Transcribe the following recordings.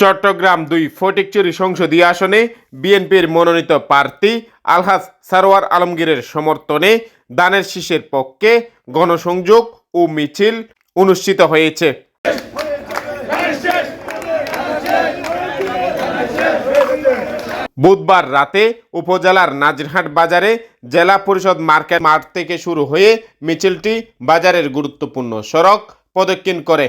চট্টগ্রাম দুই ফটিকচুরি সংসদীয় আসনে বিএনপির মনোনীত প্রার্থী আলহাজ সারোয়ার আলমগীরের সমর্থনে দানের শীষের পক্ষে গণসংযোগ ও মিছিল অনুষ্ঠিত হয়েছে। বুধবার রাতে উপজেলার নাজিরহাট বাজারে জেলা পরিষদ মার্কেট মাঠ থেকে শুরু হয়ে মিছিলটি বাজারের গুরুত্বপূর্ণ সড়ক প্রদক্ষিণ করে।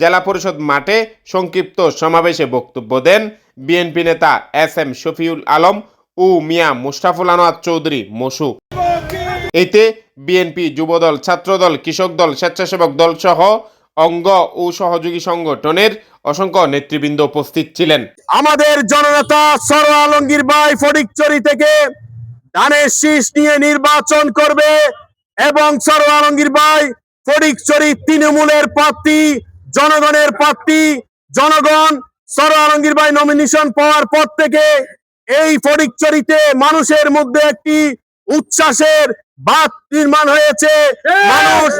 জেলা পরিষদ মাঠে সংক্ষিপ্ত সমাবেশে বক্তব্য দেন বিএনপি নেতা এস এম শফিউল আলম ও মিয়া মুস্তাফুল আনোয়ার চৌধুরী মসু। এতে বিএনপি যুবদল, ছাত্রদল কৃষক দল স্বেচ্ছাসেবক দল সহ অঙ্গ ও সহযোগী সংগঠনের অসংখ্য নেতৃবৃন্দ উপস্থিত ছিলেন। আমাদের জননেতা সর আলমগীর ভাই ফটিকচুরি থেকে ধানের শীষ নিয়ে নির্বাচন করবে এবং সর আলমগীর ভাই ফটিকচুরি তৃণমূলের প্রার্থী, জনগণের প্রার্থী, জনগণ সর আলমগীর ভাই নমিনেশন পাওয়ার পর থেকে এই ফটিকচুরিতে মানুষের মধ্যে একটি উচ্ছ্বাসের বাত নির্মাণ হয়েছে। মানুষ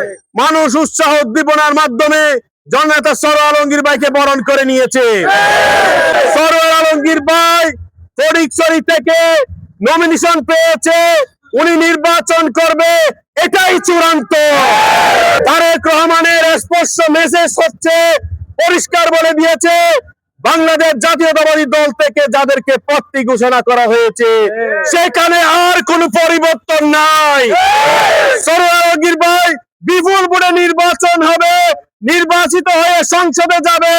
মানুষ উৎসাহ উদ্দীপনার মাধ্যমে জননেতা সর আলমগীর ভাইকে বরণ করে নিয়েছে। সরোয়ার আলমগীর ভাই ফটিকছড়ি থেকে নমিনেশন পেয়েছে। উনি নির্বাচন করবে এটাই চূড়ান্ত। তারেক রহমানের স্পষ্ট মেসেজ হচ্ছে পরিষ্কার বলে দিয়েছে বাংলাদেশ জাতীয়তাবাদী দল থেকে যাদেরকে প্রার্থী ঘোষণা করা হয়েছে সেখানে আর কোনো পরিবর্তন নাই। ভাই বিপুল ভোটে নির্বাচন হবে নির্বাচিত হয়ে সংসদে যাবে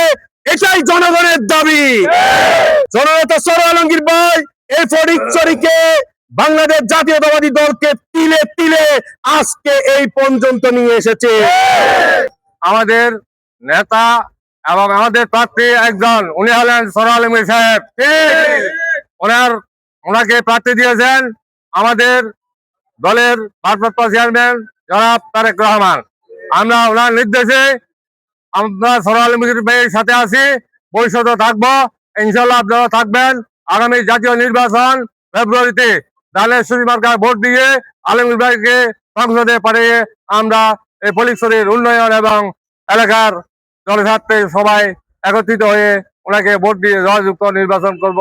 এটাই জনগণের দাবি। জননেতা সর আলমগীর ভাই এই ফটিকচুরিকে বাংলাদেশ জাতীয়তাবাদী দলকে তিলে তিলে আজকে এই পর্যন্ত নিয়ে এসেছে। আমাদের নেতা এবং আমাদের প্রার্থী একজন, উনি হলেন সর আলমী সাহেব। ওনার, ওনাকে প্রার্থী দিয়েছেন আমাদের দলের ভারপ্রাপ্ত চেয়ারম্যান জনাব তারেক রহমান। আমরা ওনার নির্দেশে আমরা সর আলমীর ভাইয়ের সাথে আছি। ভবিষ্যতে থাকব। ইনশাল্লাহ আপনারা থাকবেন আগামী জাতীয় নির্বাচন ফেব্রুয়ারিতে। সুরি মার্কায় ভোট দিয়ে আলমগীর ভাইকে সংসদে পাঠিয়ে আমরা এই ফলিকশরীর উন্নয়ন এবং এলাকার জনস্বার্থে সবাই একত্রিত হয়ে ওনাকে ভোট দিয়ে জয়যুক্ত নির্বাচন করব।